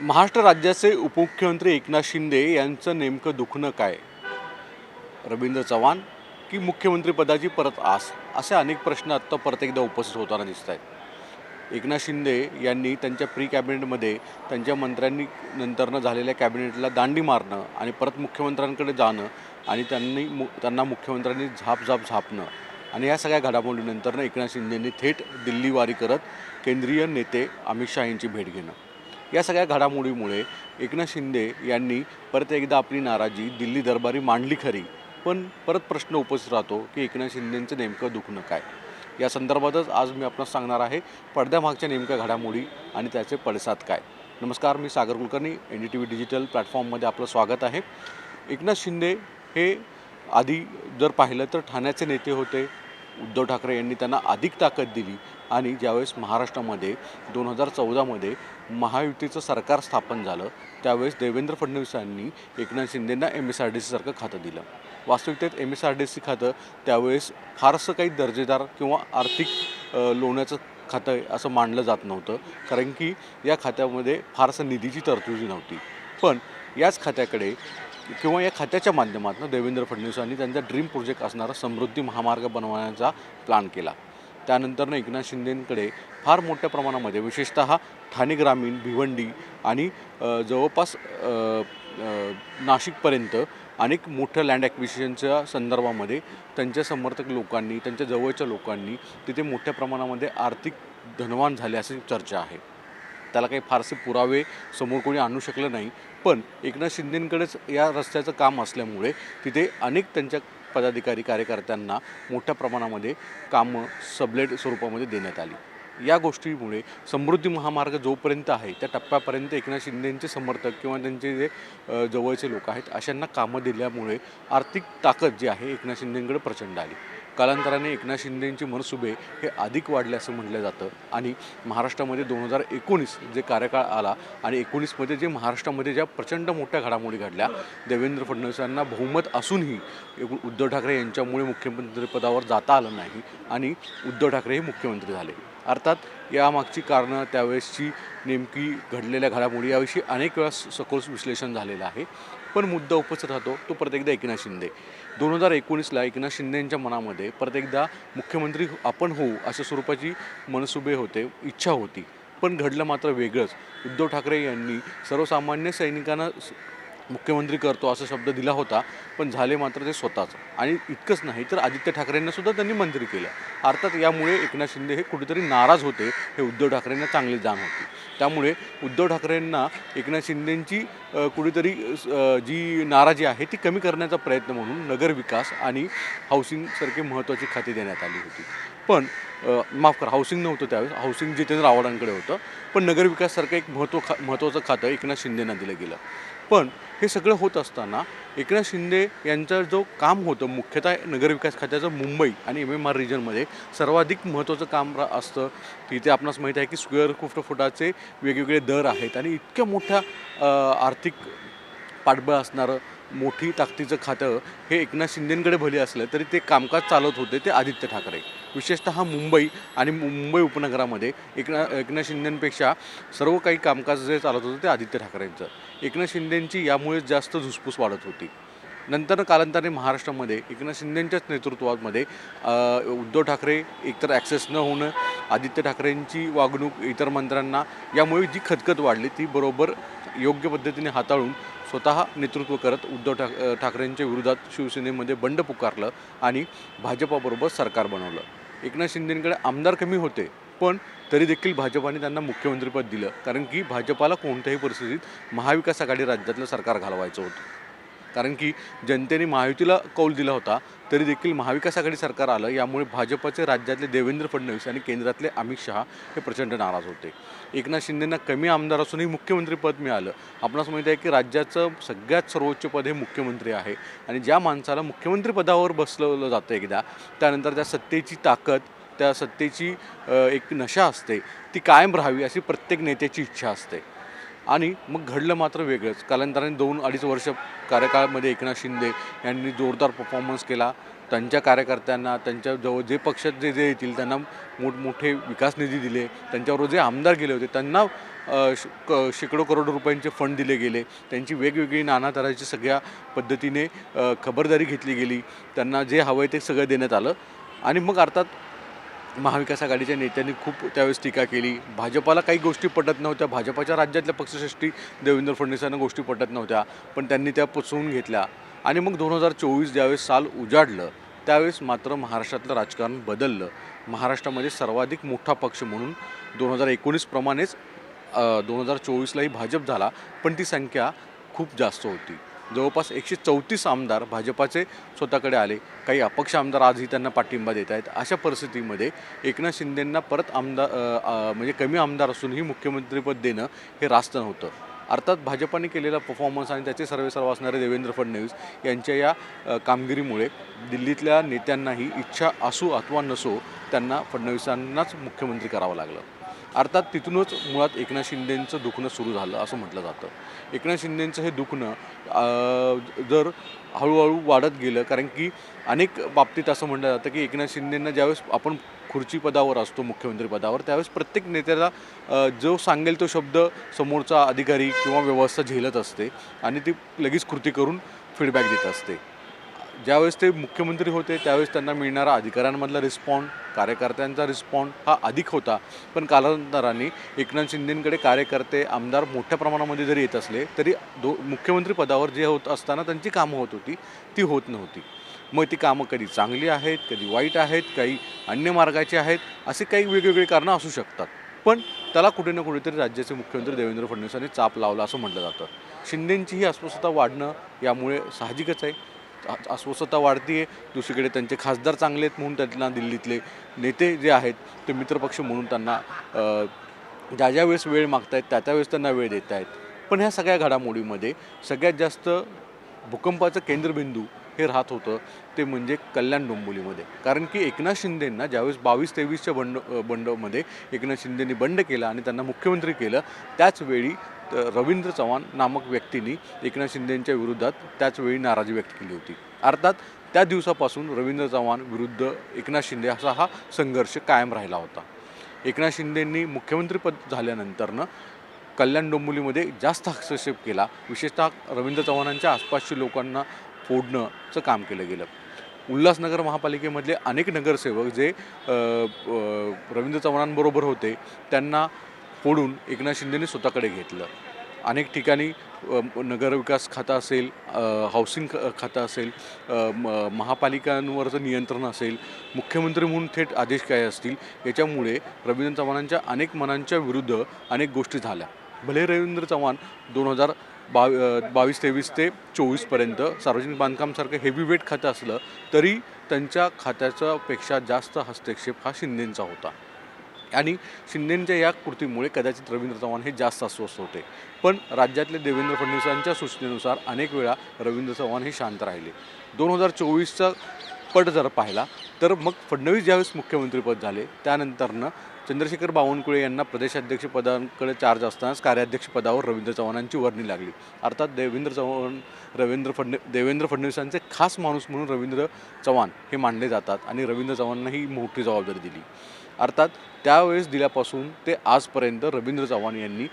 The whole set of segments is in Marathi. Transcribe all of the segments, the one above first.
महाराष्ट्र राज्याचे उपमुख्यमंत्री एकनाथ शिंदे यांचं नेमकं दुखणं काय? रवींद्र चव्हाण की मुख्यमंत्रीपदाची परत आस? असे अनेक प्रश्न आत्ता परत एकदा उपस्थित होताना दिसत आहेत एकनाथ शिंदे यांनी त्यांच्या प्री कॅबिनेटमध्ये त्यांच्या मंत्र्यांनी नंतरनं झालेल्या कॅबिनेटला दांडी मारणं आणि परत मुख्यमंत्र्यांकडे जाणं आणि त्यांनी मु त्यांना मुख्यमंत्र्यांनी झाप झाप झापणं आणि या सगळ्या घडामोडीनंतरनं एकनाथ शिंदेंनी थेट दिल्लीवारी करत केंद्रीय नेते अमित शहा यांची भेट घेणं. या सगळ्या घडामोडीमुळे एकनाथ शिंदे यांनी परत एकदा आपली नाराजी दिल्ली दरबारी मांडली खरी. पण परत प्रश्न उपस्थित राहतो की एकनाथ शिंदेंचं नेमकं दुखणं काय? या संदर्भातच आज मी आपणास सांगणार आहे पडद्यामागच्या नेमक्या घडामोडी आणि त्याचे पडसाद काय. नमस्कार मी Sagar Kulkarni N D T V digital प्लॅटफॉर्ममध्ये आपलं स्वागत आहे. एकनाथ शिंदे हे आधी जर पाहिलं तर ठाण्याचे नेते होते उद्धव ठाकरे यांनी त्यांना अधिक ताकद दिली आणि ज्यावेळेस महाराष्ट्रामध्ये दोन हजार चौदामध्ये महायुतीचं सरकार स्थापन झालं त्यावेळेस देवेंद्र फडणवीसांनी एकनाथ शिंदेंना एम एस आर डी सीसारखं खातं दिलं. वास्तविकतेत M S R D C खातं त्यावेळेस फारसं काही दर्जेदार किंवा आर्थिक लोण्याचं खातं आहे असं मानलं जात नव्हतं कारण की या खात्यामध्ये फारसं निधीची तरतुदी नव्हती. पण याच खात्याकडे किंवा या खात्याच्या माध्यमातून देवेंद्र फडणवीसांनी त्यांचा ड्रीम प्रोजेक्ट असणारा समृद्धी महामार्ग बनवण्याचा प्लॅन केला. त्यानंतरनं एकनाथ शिंदेंकडे फार मोठ्या प्रमाणामध्ये विशेषतः ठाणे ग्रामीण भिवंडी आणि जवळपास नाशिकपर्यंत अनेक मोठ्या लँड ॲक्विशनच्या संदर्भामध्ये त्यांच्या समर्थक लोकांनी त्यांच्या जवळच्या लोकांनी तिथे मोठ्या प्रमाणामध्ये आर्थिक धनवान झाले अशी चर्चा आहे. त्याला काही फारसे पुरावे समोर कोणी आणू शकलं नाही. पण एकनाथ शिंदेंकडेच या रस्त्याचं काम असल्यामुळे तिथे अनेक त्यांच्या पदाधिकारी कार्यकर्त्यांना मोठ्या प्रमाणामध्ये कामं सबलेट स्वरूपामध्ये देण्यात आली. या गोष्टीमुळे समृद्धी महामार्ग जोपर्यंत आहे त्या टप्प्यापर्यंत एकनाथ शिंदेंचे समर्थक किंवा त्यांचे जे जवळचे लोक आहेत अशांना कामं दिल्यामुळे आर्थिक ताकद जी आहे एकनाथ शिंदेंकडे प्रचंड आली. कालांतराने एकनाथ शिंदेंचे मनसुबे हे अधिक वाढले असं म्हटलं जातं. आणि महाराष्ट्रामध्ये दोन हजार एकोणीस जे कार्यकाळ आला आणि एकोणीसमध्ये जे महाराष्ट्रामध्ये ज्या प्रचंड मोठ्या घडामोडी घडल्या देवेंद्र फडणवीसांना बहुमत असूनही उद्धव ठाकरे यांच्यामुळे मुख्यमंत्रीपदावर जाता आलं नाही आणि उद्धव ठाकरे हे मुख्यमंत्री झाले. अर्थात यामागची कारणं त्यावेळेसची नेमकी घडलेल्या घडामोडी याविषयी अनेक वेळा सखोल विश्लेषण झालेलं आहे. पण मुद्दा उपस्थित राहतो तो परत एकदा एकनाथ शिंदे. दोन हजार एकोणीसला एकनाथ शिंदेंच्या मनामध्ये परत एकदा मुख्यमंत्री आपण होऊ अशा स्वरूपाची मनसुबे होते इच्छा होती. पण घडलं मात्र वेगळंच. उद्धव ठाकरे यांनी सर्वसामान्य सैनिकांना मुख्यमंत्री करतो असा शब्द दिला होता पण झाले मात्र ते स्वतःच. आणि इतकंच नाही तर आदित्य ठाकरेंना सुद्धा त्यांनी मंत्री केलं. अर्थात यामुळे एकनाथ शिंदे हे कुठेतरी नाराज होते हे उद्धव ठाकरेंना चांगली जाण होती त्यामुळे उद्धव ठाकरेंना एकनाथ शिंदेंची कुठेतरी जी नाराजी आहे ती कमी करण्याचा प्रयत्न म्हणून नगरविकास आणि हाऊसिंगसारखी महत्त्वाची खाती देण्यात आली होती. पण माफ करा हाऊसिंग नव्हतं त्यावेळेस हाऊसिंग जितेंद्र आव्हाडांकडे होतं पण नगरविकाससारखं एक महत्त्व खा महत्त्वाचं खातं एकनाथ शिंदेंना दिलं गेलं. पण हे सगळं होत असताना एकनाथ शिंदे यांचा जो काम होतं मुख्यतः नगरविकास खात्याचं मुंबई आणि एम एम आर रिजनमध्ये सर्वाधिक महत्त्वाचं काम रा- असतं. तिथे आपणास माहीत आहे की स्क्वेअर फुट फुटाचे वेगवेगळे दर आहेत आणि इतक्या मोठ्या आर्थिक पाठबळ असणारं मोठी ताकदीचं खातं हे एकनाथ शिंदेंकडे भले असलं तरी ते कामकाज चालवत होते ते आदित्य ठाकरे. विशेषतः मुंबई आणि मुंबई उपनगरामध्ये एकना एकनाथ शिंदेंपेक्षा सर्व काही कामकाज जे चालत होतं ते आदित्य ठाकरेंचं. एकनाथ शिंदेंची यामुळेच जास्त धुसफूस वाढत होती. नंतर कालांतराने महाराष्ट्रामध्ये एकनाथ शिंदेंच्याच नेतृत्वामध्ये उद्धव ठाकरे एकतर ॲक्सेस न होणं आदित्य ठाकरेंची वागणूक इतर मंत्र्यांना यामुळे जी खतखत वाढली ती बरोबर योग्य पद्धतीने हाताळून स्वतः नेतृत्व करत उद्धव ठाक ठाकरेंच्या विरोधात शिवसेनेमध्ये बंड पुकारलं आणि भाजपाबरोबर सरकार बनवलं. एकनाथ शिंदेंकडे आमदार कमी होते पण तरी देखील भाजपाने त्यांना मुख्यमंत्रीपद दिलं कारण की भाजपाला कोणत्याही परिस्थितीत महाविकास आघाडी राज्यातलं सरकार घालवायचं होतं. कारण की जनतेने महायुतीला कौल दिला होता तरी देखील महाविकास आघाडी सरकार आलं यामुळे भाजपचे राज्यातले देवेंद्र फडणवीस आणि केंद्रातले अमित शहा हे प्रचंड नाराज होते. एकनाथ शिंदेंना कमी आमदार असूनही मुख्यमंत्रीपद मिळालं. आपणास माहिती आहे की राज्याचं सगळ्यात सर्वोच्च पद हे मुख्यमंत्री आहे आणि ज्या माणसाला मुख्यमंत्रीपदावर बसवलं जातं एकदा त्यानंतर त्या सत्तेची ताकद त्या सत्तेची एक नशा असते ती कायम राहावी अशी प्रत्येक नेत्याची इच्छा असते. आणि मग घडलं मात्र वेगळंच. कालांतराने दोन अडीच वर्ष कार्यकाळामध्ये एकनाथ शिंदे यांनी जोरदार परफॉर्मन्स केला. त्यांच्या कार्यकर्त्यांना त्यांच्या जवळ जे पक्षात जे जे येतील त्यांना मोठमोठे विकास निधी दिले. त्यांच्याबरोबर जे आमदार गेले होते त्यांना श- क शेकडो करोड रुपयांचे फंड दिले गेले. त्यांची वेगवेगळी नाना तऱ्हेची सगळ्या पद्धतीने खबरदारी घेतली गेली. त्यांना जे हवं आहे ते सगळं देण्यात आलं. आणि मग अर्थात महाविकास आघाडीच्या नेत्यांनी खूप त्यावेळेस टीका केली. भाजपाला काही गोष्टी पटत नव्हत्या. भाजपाच्या राज्यातल्या पक्षश्रेष्ठी देवेंद्र फडणवीसांना गोष्टी पटत नव्हत्या पण त्यांनी त्या पचवून घेतल्या. आणि मग दोन हजार चोवीस ज्यावेळेस साल उजाडलं त्यावेळेस मात्र महाराष्ट्रातलं राजकारण बदललं. महाराष्ट्रामध्ये सर्वाधिक मोठा पक्ष म्हणून दोन हजार एकोणीसप्रमाणेच दोन हजार चोवीसलाही भाजप झाला पण ती संख्या खूप जास्त होती. जवळपास एकशे चौतीस आमदार भाजपाचे स्वतःकडे आले. काही अपक्ष आमदार आजही त्यांना पाठिंबा देत आहेत. अशा परिस्थितीमध्ये एकनाथ शिंदेंना परत आमदार म्हणजे कमी आमदार असूनही मुख्यमंत्रीपद देणं हे रास्त नव्हतं. अर्थात भाजपाने केलेला परफॉर्मन्स आणि त्याचे सर्वे सर्व असणारे देवेंद्र फडणवीस यांच्या या कामगिरीमुळे दिल्लीतल्या नेत्यांनाही इच्छा असू अथवा नसो त्यांना फडणवीसांनाच मुख्यमंत्री करावं लागलं. अर्थात तिथूनच मुळात एकनाथ शिंदेंचं दुखणं सुरू झालं असं म्हटलं जातं. एकनाथ शिंदेंचं हे दुखणं जर हळूहळू वाढत गेलं कारण की अनेक बाबतीत असं म्हटलं जातं की एकनाथ शिंदेंना ज्यावेळेस आपण खुर्ची पदावर असतो मुख्यमंत्री पदावर त्यावेळेस प्रत्येक नेत्याला जो सांगेल तो शब्द समोरचा अधिकारी किंवा व्यवस्था झेलत असते आणि ती लगेच कृती करून फीडबॅक देत असते. ज्यावेळेस ते मुख्यमंत्री होते त्यावेळेस त्यांना मिळणारा अधिकाऱ्यांमधला रिस्पॉन्ड कार्यकर्त्यांचा रिस्पॉन्ड हा अधिक होता. पण कालांतराने एकनाथ शिंदेंकडे कार्यकर्ते आमदार मोठ्या प्रमाणामध्ये जरी येत असले तरी दो मुख्यमंत्री पदावर जे होत असताना त्यांची कामं होत होती ती होत नव्हती. मग ती कामं कधी चांगली आहेत कधी वाईट आहेत काही अन्य मार्गाची आहेत असे काही वेगवेगळी कारणं असू शकतात. पण त्याला कुठे ना कुठेतरी राज्याचे मुख्यमंत्री देवेंद्र फडणवीसांनी चाप लावला असं म्हटलं जातं. शिंदेंची ही अस्वस्थता वाढणं यामुळे साहजिकच आहे. अस्वस्थता वाढती आहे दुसरीकडे त्यांचे खासदार चांगले आहेत म्हणून त्यांना दिल्लीतले नेते जे आहेत ते मित्रपक्ष म्हणून त्यांना ज्या ज्या वेळेस वेळ मागतायत त्या त्यावेळेस त्यांना वेळ देत आहेत पण ह्या सगळ्या घडामोडीमध्ये सगळ्यात जास्त भूकंपाचं केंद्रबिंदू हे राहत होतं ते म्हणजे कल्याण डोंबिवलीमध्ये. कारण की एकनाथ शिंदेंना ज्यावेळेस बावीस तेवीसच्या बंड बंडमध्ये एकनाथ शिंदेंनी बंड केला आणि त्यांना मुख्यमंत्री केलं त्याचवेळी रवींद्र चव्हाण नामक व्यक्तींनी एकनाथ शिंदेंच्या विरोधात त्याचवेळी नाराजी व्यक्त केली होती. अर्थात त्या दिवसापासून रवींद्र चव्हाण विरुद्ध एकनाथ शिंदे असा हा संघर्ष कायम राहिला होता. एकनाथ शिंदेंनी मुख्यमंत्रीपद झाल्यानंतरनं कल्याण डोंबिवलीमध्ये जास्त हस्तक्षेप केला. विशेषतः रवींद्र चव्हाणांच्या आसपासच्या लोकांना फोडणंचं काम केलं गेलं. उल्हासनगर महापालिकेमधले अनेक नगरसेवक जे रवींद्र चव्हाणांबरोबर होते त्यांना फोडून एकनाथ शिंदेने स्वतःकडे घेतलं. अनेक ठिकाणी नगरविकास खातं असेल हाऊसिंग ख खातं असेल म- महापालिकांवरचं नियंत्रण असेल मुख्यमंत्री म्हणून थेट आदेश काय असतील याच्यामुळे रवींद्र चव्हाणांच्या अनेक मनांच्या विरुद्ध अनेक गोष्टी झाल्या. भले रवींद्र चव्हाण दोन हजार बाव बावीस तेवीस ते चोवीसपर्यंत सार्वजनिक बांधकामसारखं हेवी वेट खातं असलं तरी त्यांच्या खात्याच्यापेक्षा जास्त हस्तक्षेप हा शिंदेंचा होता. आणि शिंदेंच्या या कृतीमुळे कदाचित रवींद्र चव्हाण हे जास्त अस्वस्थ होते. पण राज्यातले देवेंद्र फडणवीसांच्या सूचनेनुसार अनेक वेळा रवींद्र चव्हाण हे शांत राहिले. दोन हजार चोवीसचा पट जर पाहिला तर मग फडणवीस ज्यावेळेस मुख्यमंत्रीपद झाले त्यानंतरनं चंद्रशेखर बावनकुळे यांना प्रदेशाध्यक्षपदांकडे चार्ज असतानाच कार्याध्यक्षपदावर रवींद्र चव्हाणांची वर्णी लागली. अर्थात देवेंद्र चव्हाण रवींद्र फडण देवेंद्र फडणवीसांचे खास माणूस म्हणून रवींद्र चव्हाण हे मानले जातात आणि रवींद्र चव्हाणांना ही मोठी जबाबदारी दिली. अर्थात त्यावेळेस दिल्यापासून ते आजपर्यंत रवींद्र चव्हाण यांनी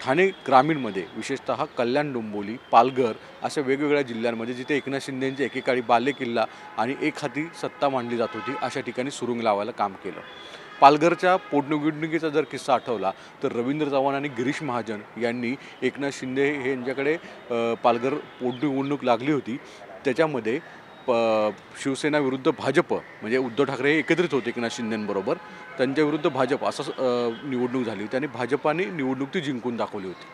ठाणे ग्रामीणमध्ये विशेषतः कल्याण डोंबोली पालघर अशा वेगवेगळ्या जिल्ह्यांमध्ये जिथे एकनाथ शिंदेंचे एकेकाळी बालेकिल्ला आणि एक हाती सत्ता मांडली जात होती अशा ठिकाणी सुरुंग लावायला काम केलं. पालघरच्या पोटनिवडणुकीचा जर किस्सा आठवला तर रवींद्र चव्हाण आणि गिरीश महाजन यांनी एकनाथ शिंदे हे यांच्याकडे पालघर पोटनिवडणूक लागली होती. त्याच्यामध्ये प शिवसेना विरुद्ध भाजप म्हणजे उद्धव ठाकरे हे एकत्रित होते एकनाथ शिंदेंबरोबर. त्यांच्या विरुद्ध भाजप असं निवडणूक झाली होती आणि भाजपाने निवडणूक ती जिंकून दाखवली होती.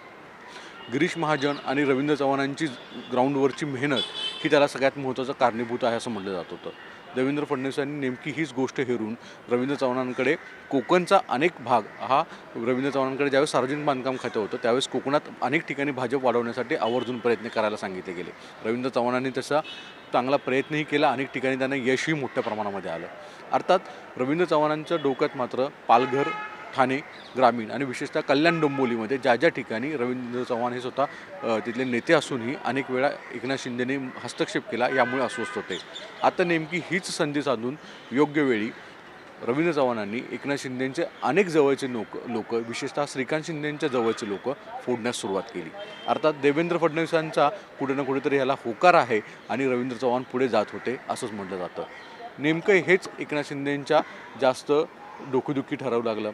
गिरीश महाजन आणि रवींद्र चव्हाणांची ग्राउंडवरची मेहनत ही त्याला सगळ्यात महत्त्वाचं कारणीभूत आहे असं म्हटलं जात होतं. देवेंद्र फडणवीसांनी नेमकी हीच गोष्ट हेरून रवींद्र चव्हाणांकडे कोकणचा अनेक भाग हा रवींद्र चव्हाणांकडे ज्यावेळेस सार्वजनिक बांधकाम खातं होतं त्यावेळेस कोकणात अनेक ठिकाणी भाजप वाढवण्यासाठी आवर्जून प्रयत्न करायला सांगितले गेले. रवींद्र चव्हाणांनी तसा चांगला प्रयत्नही केला अनेक ठिकाणी त्यांना यशही मोठ्या प्रमाणामध्ये आलं. अर्थात रवींद्र चव्हाणांच्या डोक्यात मात्र पालघर ठाणे ग्रामीण आणि विशेषतः कल्याण डोंबोलीमध्ये ज्या ज्या ठिकाणी रवींद्र चव्हाण हे स्वतः तिथले नेते असूनही अनेक वेळा एकनाथ शिंदेने हस्तक्षेप केला यामुळे अस्वस्थ होते. आता नेमकी हीच संधी साधून योग्य वेळी रवींद्र चव्हाणांनी एकनाथ शिंदेंचे अनेक जवळचे लोक लोक विशेषतः श्रीकांत शिंदेंच्या जवळचे लोक फोडण्यास सुरुवात केली. अर्थात देवेंद्र फडणवीसांचा कुठे ना कुठेतरी ह्याला होकार आहे आणि रवींद्र चव्हाण पुढे जात होते असंच म्हटलं जातं. नेमकं हेच एकनाथ शिंदेंच्या जास्त डोकेदुखी ठरावं लागलं.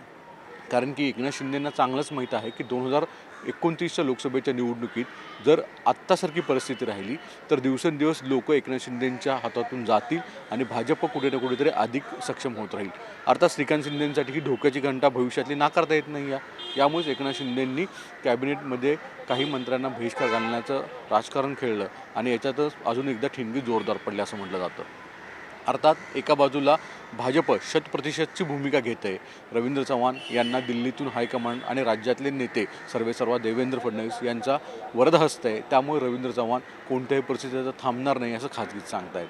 कारण की एकनाथ शिंदेंना चांगलंच माहीत आहे की दोन हजार एकोणतीसच्या लोकसभेच्या निवडणुकीत जर आत्तासारखी परिस्थिती राहिली तर दिवसेंदिवस लोक एकनाथ शिंदेंच्या हातातून जातील आणि भाजप कुठे ना कुठेतरी अधिक सक्षम होत राहील. अर्थात श्रीकांत शिंदेंसाठी ही धोक्याची घंटा भविष्यातली नाकारता येत नाही या. यामुळेच एकनाथ शिंदेंनी कॅबिनेटमध्ये काही मंत्र्यांना बहिष्कार घालण्याचं राजकारण खेळलं आणि याच्यातच अजून एकदा ठिणगी जोरदार पडली असं म्हटलं जातं. अर्थात एका बाजूला भाजप शतप्रतिशतची भूमिका घेत आहे रवींद्र चव्हाण यांना दिल्लीतून हायकमांड आणि राज्यातले नेते सर्वेसर्वा देवेंद्र फडणवीस यांचा वरदहस्त आहे. त्यामुळे रवींद्र चव्हाण कोणत्याही परिस्थितीचा थांबणार नाही असं खाजगीत सांगतायत.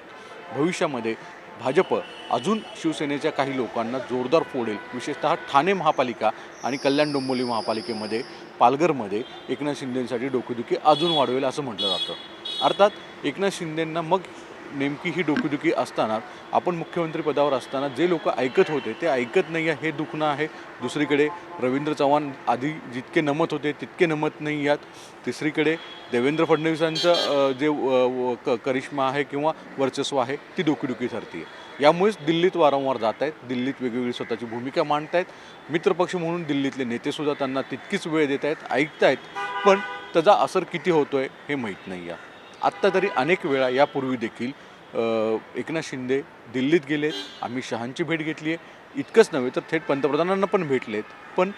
भविष्यामध्ये भाजप अजून शिवसेनेच्या काही लोकांना जोरदार फोडेल. विशेषतः ठाणे महापालिका आणि कल्याण डोंबिवली महापालिकेमध्ये पालघरमध्ये एकनाथ शिंदेसाठी डोकेदुखी अजून वाढवेल असं म्हटलं जातं. अर्थात एकनाथ शिंदेंना मग नेमकी ही डोकेदुखी असताना आपण मुख्यमंत्री पदावर असताना जे लोक ऐकत होते ते ऐकत नाही आहे हे दुखणं आहे. दुसरीकडे रवींद्र चव्हाण आधी जितके नमत होते तितके नमत नाही यात तिसरीकडे देवेंद्र फडणवीसांचं जे क करिश्मा आहे किंवा वर्चस्व आहे ती डोकीदुखी ठरते यामुळेच दिल्लीत वारंवार जात आहेत दिल्लीत वेगवेगळी स्वतःची भूमिका मांडत आहेत मित्रपक्ष म्हणून दिल्लीतले नेतेसुद्धा त्यांना तितकीच वेळ देत आहेत ऐकत आहेत पण त्याचा असर किती होतो आहे हे माहीत नाही आहे आत्ता तरी अनेक वेळा यापूर्वी देखील एकनाथ शिंदे दिल्लीत गेलेत आम्ही शहांची भेट घेतली आहे इतकंच नव्हे तर थेट पंतप्रधानांना पण भेटलेत पण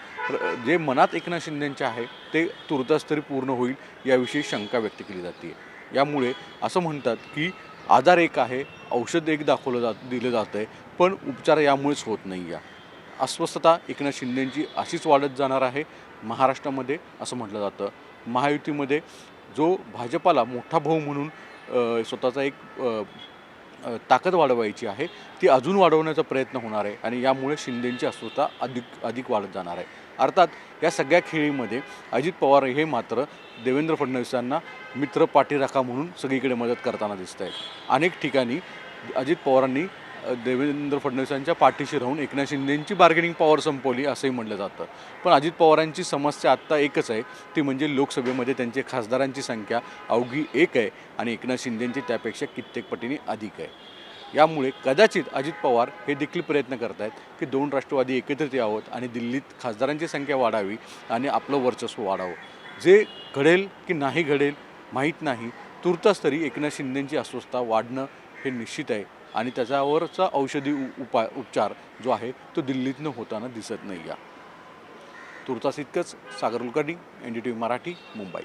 जे मनात एकनाथ शिंदेंचे आहे ते तुर्तास तरी पूर्ण होईल याविषयी शंका व्यक्त केली जाते यामुळे असं म्हणतात की आजार एक आहे औषध एक दाखवलं जात दिलं जातं आहे पण उपचार यामुळेच होत नाही या. अस्वस्थता एकनाथ शिंदेंची अशीच वाढत जाणार आहे महाराष्ट्रामध्ये असं म्हटलं जातं. महायुतीमध्ये जो भाजपाला मोठा भाऊ म्हणून स्वतःचा एक ताकद वाढवायची आहे ती अजून वाढवण्याचा प्रयत्न होणार आहे आणि यामुळे शिंदेंची अस्वस्थता अधिक अधिक वाढत जाणार आहे. अर्थात या सगळ्या खेळीमध्ये अजित पवार हे मात्र देवेंद्र फडणवीसांना मित्र पाठीराखा म्हणून सगळीकडे मदत करताना दिसत आहेत अनेक ठिकाणी अजित पवारांनी देवेंद्र फडणवीसांच्या पाठीशी राहून एकनाथ शिंदेंची बार्गेनिंग पॉवर संपवली असंही म्हटलं जातं. पण अजित पवारांची समस्या आत्ता एकच आहे. ती म्हणजे लोकसभेमध्ये त्यांचे खासदारांची संख्या अवघी एक आहे आणि एकनाथ शिंदेंची त्यापेक्षा कित्येक पटीने अधिक आहे. यामुळे कदाचित अजित पवार हे देखील प्रयत्न करत आहेत की दोन राष्ट्रवादी एकत्रित यावत आणि दिल्लीत खासदारांची संख्या वाढावी आणि आपलं वर्चस्व वाढावं. जे घडेल की नाही घडेल माहीत नाही तुर्तास तरी एकनाथ शिंदेंची अस्वस्थता वाढणं हे निश्चित आहे. आणि त्याच्यावरचा औषधी उपाय उपचार जो आहे तो दिल्लीतनं होताना दिसत नाही या तुर्तास इतकंच Sagar Kulkarni N D T V Marathi Mumbai.